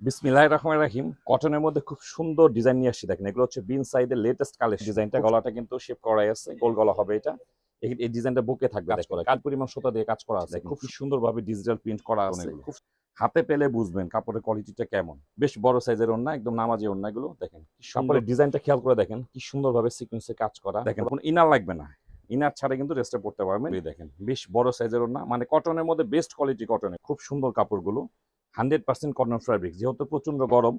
বিসমিল্লাহ রহমান রাহিম। কটনের মধ্যে খুব সুন্দর ডিজাইন নিয়ে আসছি দেখেন এগুলো হচ্ছে বিন সাইডের লেটেস্ট কালেকশন ডিজাইনটা গলাটা কিন্তু শেপ করাই আছে গোল গলা হবে এটা। এই ডিজাইনটা বুকে থাকবে কাজ করা কাজ পরিমাণ সুতা দিয়ে কাজ করা আছে খুব সুন্দরভাবে ডিজিটাল প্রিন্ট করা আছে খুব হাতে পেলে বুঝবেন কাপড়ের কোয়ালিটিটা কেমন। বেশ বড় সাইজের ওন্না একদম নামাজি ওন্না গুলো দেখেন। কি কাপড়ের ডিজাইনটা খেয়াল করে দেখেন কি সুন্দরভাবে সিকোয়েন্সে কাজ করা। দেখেন। কোনো ইনার লাগবে না। ইনার ছাড়া কিন্তু রেস্টে পড়তে পারবেন। এই দেখেন। বেশ বড় সাইজের ওন্না মানে কটনের মধ্যে বেস্ট কোয়ালিটি কটনের খুব সুন্দর কাপড়গুলো। হান্ড্রেড পার্সেন্ট কটন ফ্যাব্রিক যেহেতু প্রচণ্ড গরম,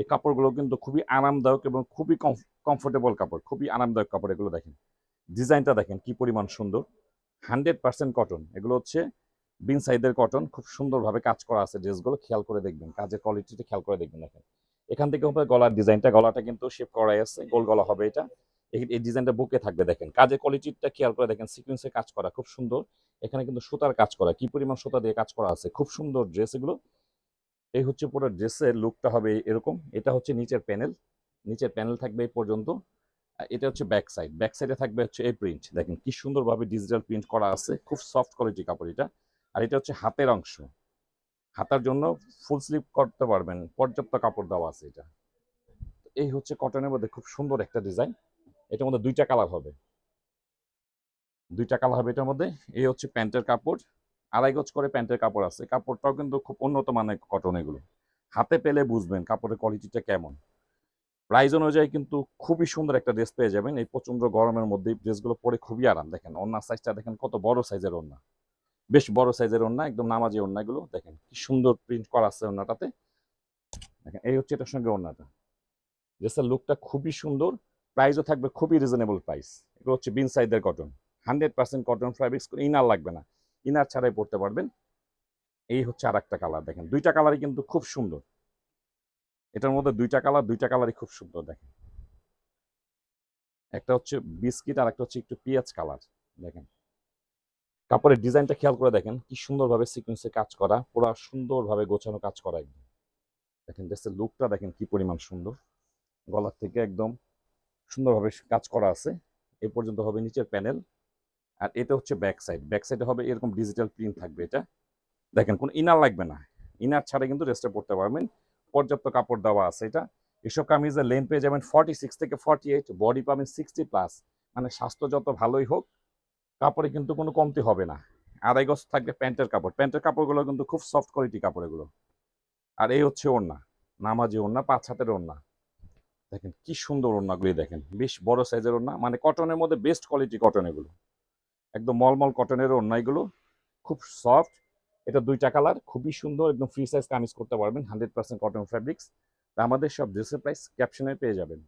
এই কাপড়গুলো কিন্তু খুবই আরামদায়ক এবং খুবই কমফোর্টেবল কাপড়, খুবই আরামদায়ক কাপড়, এগুলো দেখেন। ডিজাইনটা দেখেন কি পরিমাণ সুন্দর। হান্ড্রেড পার্সেন্ট কটন, এগুলো হচ্ছে বিন সাইডের কটন, খুব সুন্দরভাবে কাজ করা আছে ড্রেসগুলো, খেয়াল করে দেখবেন, কাজের কোয়ালিটিটা খেয়াল করে দেখবেন, দেখেন। এখান থেকে হবে গলার ডিজাইনটা, গলাটা কিন্তু শেপ করাই আছে, গোল গলা হবে এটা। এই ডিজাইনটা বুকে থাকবে, দেখেন। কাজের কোয়ালিটিটা খেয়াল করে দেখেন সিকুয়েন্সে কাজ করা, খুব সুন্দর। এখানে কিন্তু সুতার কাজ করা, কি পরিমাণ সুতা দিয়ে কাজ করা আছে, খুব সুন্দর ড্রেস এগুলো। এই হচ্ছে পুরো ড্রেসের লুকটা হবে এরকম। এটা হচ্ছে নিচের প্যানেল নিচের প্যানেল থাকবে এই পর্যন্ত। এটা হচ্ছে ব্যাক সাইড ব্যাক সাইডে থাকবে হচ্ছে এই প্রিন্ট দেখেন কি সুন্দরভাবে ডিজিটাল প্রিন্ট করা আছে। খুব সফট কোয়ালিটি কাপড় এটা। আর এটা হচ্ছে হাতের অংশ। হাতার জন্য ফুল স্লিপ করতে পারবেন। পর্যাপ্ত কাপড় দেওয়া আছে এটা। এই হচ্ছে কটনের মধ্যে খুব সুন্দর একটা ডিজাইন এটার মধ্যে দুইটা কালার হবে। দুইটা কালার হবে এটার মধ্যে। এই হচ্ছে প্যান্টের কাপড়। আড়াই গজ করে প্যান্টের কাপড় আছে। কাপড়টাও কিন্তু খুব উন্নত মানের কটন এগুলো। হাতে পেলে বুঝবেন কাপড়ের কোয়ালিটিটা কেমন। প্রাইস অনুযায়ী কিন্তু খুবই সুন্দর একটা ড্রেস পেয়ে যাবেন। এই প্রচণ্ড গরমের মধ্যে ড্রেসগুলো পরে খুবই আরাম। দেখেন ওনার সাইজটা দেখেন কত বড় সাইজের ওন্না বেশ বড় সাইজের ওন্না একদম নামাজি ওন্নাগুলো দেখেন, কি সুন্দর প্রিন্ট করা আছে ওন্নাটাতে দেখেন, এই হচ্ছে এটার সঙ্গে ওন্নাটা ড্রেসের লুকটা খুবই সুন্দর। প্রাইসও থাকবে খুবই রিজনেবল প্রাইস এগুলো হচ্ছে বিন সাইজের cotton hundred percent cotton fabrics inner লাগবে না। ইনার ছাড়াই পড়তে পারবেন। এই হচ্ছে আর একটা কালার দেখেন। দুইটা কালারই কিন্তু খুব সুন্দর। এটার মধ্যে দুইটা কালার দুইটা কালারই খুব সুন্দর দেখেন। একটা হচ্ছে বিস্কিট আর একটা হচ্ছে একটু পেঁয়াজ কালার দেখেন। কাপড়ের ডিজাইনটা খেয়াল করে দেখেন, কি সুন্দরভাবে সিকুয়েন্সে কাজ করা, পুরো সুন্দরভাবে গোছানো কাজ করা একদম। দেখেন ড্রেসের লুকটা দেখেন কি পরিমাণ সুন্দর। গলার থেকে একদম সুন্দরভাবে কাজ করা আছে। এ পর্যন্ত হবে নিচের প্যানেল আর এটা হচ্ছে ব্যাক সাইড ব্যাক সাইডে হবে এরকম ডিজিটাল প্রিন্ট থাকবে এটা। দেখেন, কোনো ইনার লাগবে না। ইনার ছাড়া কিন্তু রেস্টে পড়তে পারবেন। পর্যাপ্ত কাপড় দেওয়া আছে এটা। এসব কামিজের লেন পেয়ে যাবেন ফর্টি সিক্স থেকে ফর্টি এইট বডি পাবেন সিক্সটি প্লাস মানে স্বাস্থ্য যত ভালোই হোক, কাপড়ে কিন্তু কোনো কমতি হবে না। আড়াই গজ থাকবে প্যান্টের কাপড়। প্যান্টের কাপড়গুলো কিন্তু খুব সফট কোয়ালিটি কাপড় এগুলো। আর এই হচ্ছে ওড়না। নামাজি ওড়না, পাঁচ হাতের ওড়না। দেখেন, কি সুন্দর ওড়নাগুলি দেখেন। বেশ বড় সাইজের ওড়না। মানে কটনের মধ্যে বেস্ট কোয়ালিটি কটন এগুলো। একদম মলমল কটনের অন্যায়গুলো, খুব সফট এটা দুইটা কালার খুবই সুন্দর, একদম ফ্রি সাইজ কামিজ করতে পারবেন হান্ড্রেড পার্সেন্ট কটন ফ্যাব্রিক্স তা আমাদের সব ড্রেসের প্রাইস ক্যাপশনে পেয়ে যাবেন।